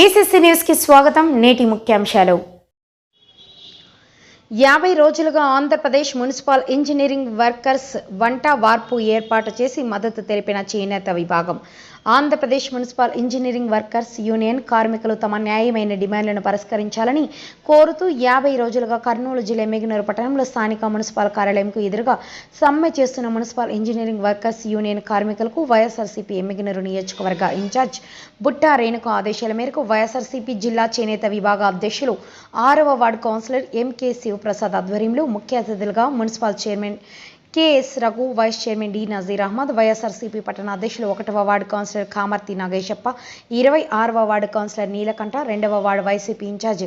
BCC న్యూస్కి స్వాగతం నేటి ముఖ్యాంశాలు. యాభై రోజులుగా ఆంధ్రప్రదేశ్ మున్సిపల్ ఇంజనీరింగ్ వర్కర్స్ వంట వార్పు ఏర్పాటు చేసి మద్దతు తెలిపిన చేనేత విభాగం. Andhra Pradesh municipal engineering workers union కార్మికులు తమ న్యాయమైన డిమాండ్లను పరిష్కరించాలని కోరుతూ యాభై రోజులుగా కర్నూలు జిల్లా మేఘనూరు పట్టణంలో స్థానిక మున్సిపల్ కార్యాలయంకు ఎదురుగా సమ్మె చేస్తున్న మున్సిపల్ ఇంజనీరింగ్ వర్కర్స్ యూనియన్ కార్మికులకు వైఎస్ఆర్సీపీ ఎమ్మిగనూరు నియోజకవర్గ ఇన్ఛార్జ్ బుట్టా రేణుక ఆదేశాల మేరకు వైఎస్ఆర్సీపీ జిల్లా చేనేత విభాగ అధ్యక్షులు ఆరవ వార్డు కౌన్సిలర్ ఎంకే శివప్రసాద్ ఆధ్వర్యంలో ముఖ్య అతిథులుగా municipal chairman KS Raghu vice chairman D Nazeer Ahmed YSRCP పట్టణ అధ్యక్షులు ఒకటవ వార్డు కౌన్సిలర్ కామర్తి నాగేశప్ప ఇరవై ఆరవ వార్డు కౌన్సిలర్ నీలకంఠ రెండవ ward YCP incharge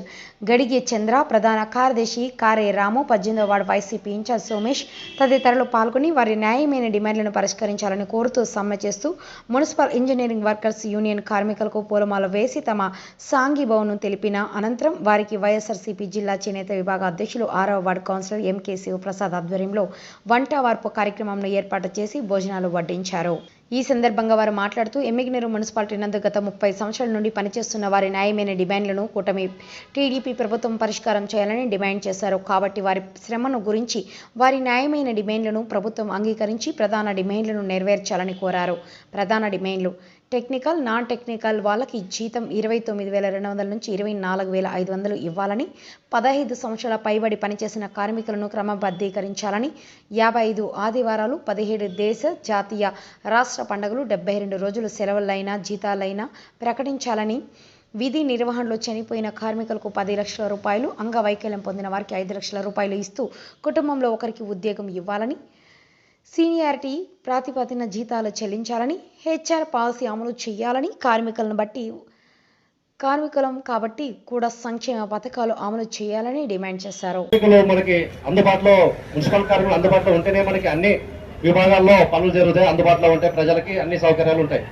Gadige Chandra ప్రధాన కార్యదర్శి కారే రాము పద్దెనిమిదవ వార్డు వైసీపీ ఇన్ఛార్జ్ సోమేష్ తదితరులు పాల్గొని వారి న్యాయమైన డిమాండ్లను పరిష్కరించాలని కోరుతూ సమ్మె చేస్తూ మున్సిపల్ ఇంజనీరింగ్ వర్కర్స్ యూనియన్ కార్మికులకు పూలమాల వేసి తమ సాంఘీభావను తెలిపిన అనంతరం వారికి వైఎస్ఆర్సీపీ జిల్లా చేనేత విభాగ అధ్యక్షులు ఆరవ వార్డు కౌన్సిలర్ ఎంకే శివప్రసాద్ ఆధ్వర్యంలో వంట వార్పు కార్యక్రమంలో ఏర్పాటు చేసి భోజనాలు వడ్డించారు. ఈ సందర్భంగా వారు మాట్లాడుతూ ఎమ్మిగినెరు మున్సిపాలిటీ నందు గత ముప్పై సంవత్సరాల నుండి పనిచేస్తున్న వారి న్యాయమైన డిమాండ్లను కూటమి టీడీపీ ప్రభుత్వం పరిష్కారం చేయాలని డిమాండ్ చేశారు. కాబట్టి వారి శ్రమను గురించి వారి న్యాయమైన డిమాండ్లను ప్రభుత్వం అంగీకరించి ప్రధాన డిమాండ్లను నెరవేర్చాలని కోరారు. ప్రధాన డిమాండ్లు టెక్నికల్ నాన్ టెక్నికల్ వాళ్ళకి జీతం ఇరవై తొమ్మిది వేల రెండు వందల నుంచి ఇరవై నాలుగు వేల ఐదు వందలు ఇవ్వాలని పదహైదు సంవత్సరాల పైబడి పనిచేసిన కార్మికులను క్రమబద్ధీకరించాలని యాభై ఐదు ఆదివారాలు పదిహేడు దేశ జాతీయ రాష్ట్ర పండుగలు డెబ్బై రెండు రోజులు సెలవులైనా జీతాలైనా ప్రకటించాలని విధి నిర్వహణలో చనిపోయిన కార్మికులకు పది లక్షల రూపాయలు అంగవైకల్యం పొందిన వారికి ఐదు లక్షల రూపాయలు ఇస్తూ కుటుంబంలో ఒకరికి ఉద్యోగం ఇవ్వాలని సీనియారిటీ ప్రాతిపదిన జీతాలు చెల్లించాలని హెచ్ఆర్ పాలసీ అమలు చేయాలని కార్మికులను బట్టి కార్మికులం కాబట్టి కూడా సంక్షేమ పథకాలు అమలు చేయాలని డిమాండ్ చేశారు. మనకి అందుబాటులో మున్సిపల్ కార్మికులు అందుబాటులో ఉంటేనే మనకి అన్ని విభాగాల్లో పనులు జరుగుతాయి. అందుబాటులో ఉంటాయి ప్రజలకి అన్ని సౌకర్యాలు ఉంటాయి.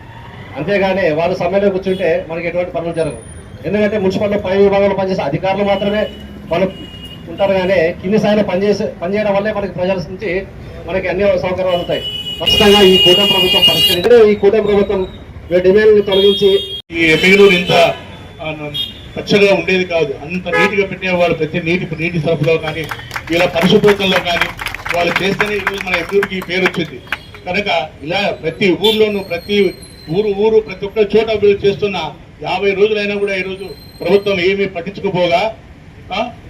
అంతేగాని వాళ్ళు సమ్మెలో కూర్చుంటే మనకి ఎటువంటి పనులు జరగవు. ఎందుకంటే మున్సిపల్లో పై విభాగంలో పనిచేసే అధికారులు మాత్రమే వాళ్ళు ఉంటారు కానీ కింది స్థాయిలో పనిచేసే పనిచేయడం వల్లే మనకి ప్రజల నుంచి మనకి అన్ని సౌకర్యాలు ఉంటాయి ఖచ్చితంగా ఈ కూటమి ప్రభుత్వం పరిష్కరించి ఈ కూటమి ప్రభుత్వం డిమాండ్ని తొలగించి ఈ ఎమ్మిగనూరు ఇంత పచ్చగా ఉండేది కాదు. అంత నీటిగా పెట్టేవాళ్ళు ప్రతి నీటి నీటి సరఫరాలో కానీ ఇలా పరిశుభ్రతలో కానీ వాళ్ళు చేస్తేనే ఈరోజు మన ఎమ్మిగనూరుకి పేరు వచ్చింది. కనుక ఇలా ప్రతి ఊర్లోనూ ప్రతి ఊరు ఊరు ప్రతి ఒక్క చోట వీళ్ళు చేస్తున్న యాభై రోజులైనా కూడా ఈరోజు ప్రభుత్వం ఏమీ పట్టించుకోపోగా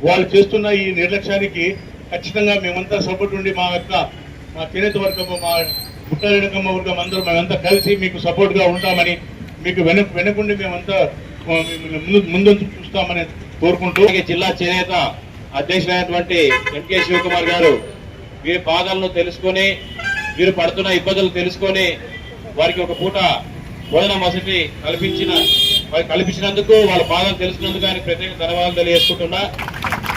వాళ్ళు చేస్తున్న ఈ నిర్లక్ష్యానికి ఖచ్చితంగా మేమంతా సపోర్ట్ ఉండి మా యొక్క మా చేనేత వర్గము మా పుట్టారెడకమ్మ వర్గం అందరూ మేమంతా కలిసి మీకు సపోర్ట్గా ఉంటామని మీకు వెనక వెనకుండి మేమంతా ముందు చూస్తామని కోరుకుంటూ జిల్లా చేనేత అధ్యక్షులైనటువంటి ఎంకే శివకుమార్ గారు వీరి బాధలను తెలుసుకొని వీరు పడుతున్న ఇబ్బందులు తెలుసుకొని వారికి ఒక పూట భోజన వసతి కల్పించిన కల్పించినందుకు వాళ్ళ బాధలు తెలుసుకున్నందుకు ఆయన ప్రత్యేక ధన్యవాదాలు తెలియజేసుకుంటున్నా.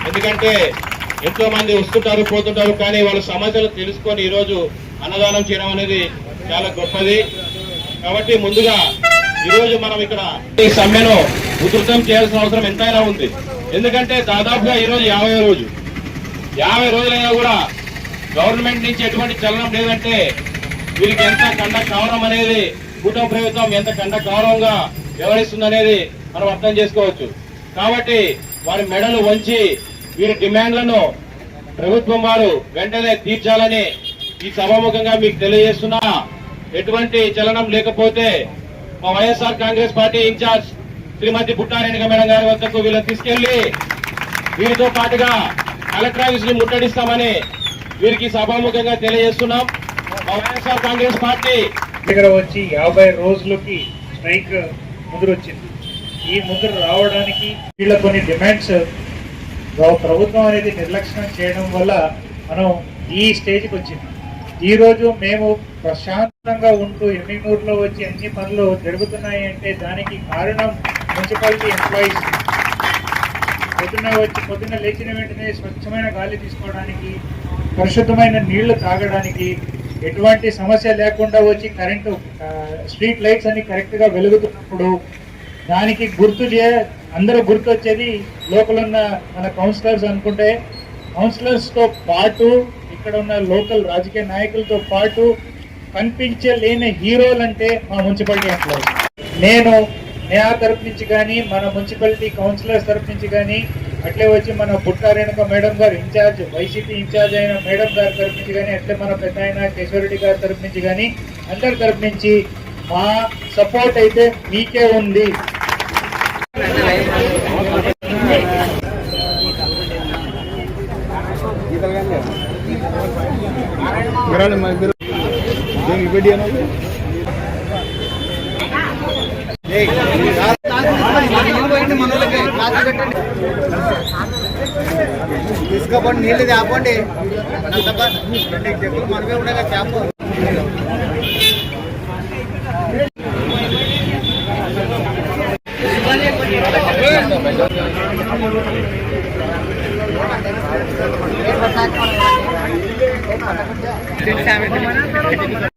ఎందుకంటే ఎంతో మంది వస్తుంటారు పోతుంటారు కానీ వాళ్ళ సమస్యలు తెలుసుకొని ఈరోజు అన్నదానం చేయడం అనేది చాలా గొప్పది. కాబట్టి ముందుగా ఈరోజు మనం ఇక్కడ ఈ సమ్మెను ఉధృతం చేయాల్సిన అవసరం ఎంతైనా ఉంది. ఎందుకంటే దాదాపుగా ఈరోజు యాభై రోజు యాభై రోజులైనా కూడా గవర్నమెంట్ నుంచి ఎటువంటి చలనం లేదంటే వీరికి ఎంత కండ కవరం అనేది కూటమి ప్రభుత్వం ఎంత కండ కవరంగా వ్యవహరిస్తుంది అనేది మనం అర్థం చేసుకోవచ్చు. కాబట్టి వారి మెడలు వంచి వీరి డిమాండ్లను ప్రభుత్వం వారు వెంటనే తీర్చాలని ఈ సభాముఖంగా మీకు తెలియజేస్తున్నా. ఎటువంటి చలనం లేకపోతే మా YSR Congress party incharge Srimathi Putta Renuka madam గారి వద్దకు వీళ్ళని తీసుకెళ్ళి వీరితో పాటుగా కలెక్టర్ ఆఫీస్ని ముట్టడిస్తామని వీరికి సభాముఖంగా తెలియజేస్తున్నాం. మా వైఎస్ఆర్ కాంగ్రెస్ పార్టీ దగ్గర వచ్చి యాభై రోజులకి స్ట్రైక్ ముదురొచ్చింది. ఈ ముదురు రావడానికి వీళ్ళ కొన్ని డిమాండ్స్. ప్రభుత్వం అనేది నిర్లక్ష్యం చేయడం వల్ల మనం ఈ స్టేజ్కి వచ్చింది. ఈరోజు మేము ప్రశాంతంగా ఉంటూ ఎమ్మిగూరులో వచ్చి అన్ని పనులు జరుగుతున్నాయి అంటే దానికి కారణం మున్సిపాలిటీ ఎంప్లాయీస్. పొద్దున్న వచ్చి పొద్దున్న లేచిన వెంటనే స్వచ్ఛమైన గాలి తీసుకోవడానికి పరిశుద్ధమైన నీళ్ళు తాగడానికి ఎటువంటి సమస్య లేకుండా వచ్చి కరెంటు స్ట్రీట్ లైట్స్ అన్ని కరెక్ట్గా వెలుగుతున్నప్పుడు దానికి గుర్తు చే అందరూ గుర్తు వచ్చేది లోకల్ ఉన్న మన కౌన్సిలర్స్ అనుకుంటే కౌన్సిలర్స్తో పాటు ఇక్కడ ఉన్న లోకల్ రాజకీయ నాయకులతో పాటు కనిపించలేని హీరోలు అంటే మా మున్సిపాలిటీ ఎంప్లాయీస్. నేను న్యాయ తరపు నుంచి కానీ మన మున్సిపాలిటీ కౌన్సిలర్స్ తరపు నుంచి కానీ అట్లే వచ్చి మన పుట్టా రేణుక మేడం గారు ఇన్ఛార్జ్ వైసీపీ ఇన్ఛార్జ్ అయిన మేడం గారి తరపు నుంచి కానీ అట్లే మన పెద్ద ఆయన కేశవరెడ్డి గారి తరపు నుంచి కానీ అందరి తరపు నుంచి మా సపోర్ట్ అయితే మీకే ఉంది తీసుకోపోండి నీళ్ళు తేపండి చెక్కులు మనమే ఉండగా చేప ఫ్యామిలీ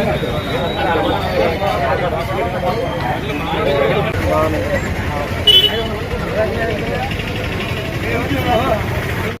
Gracias.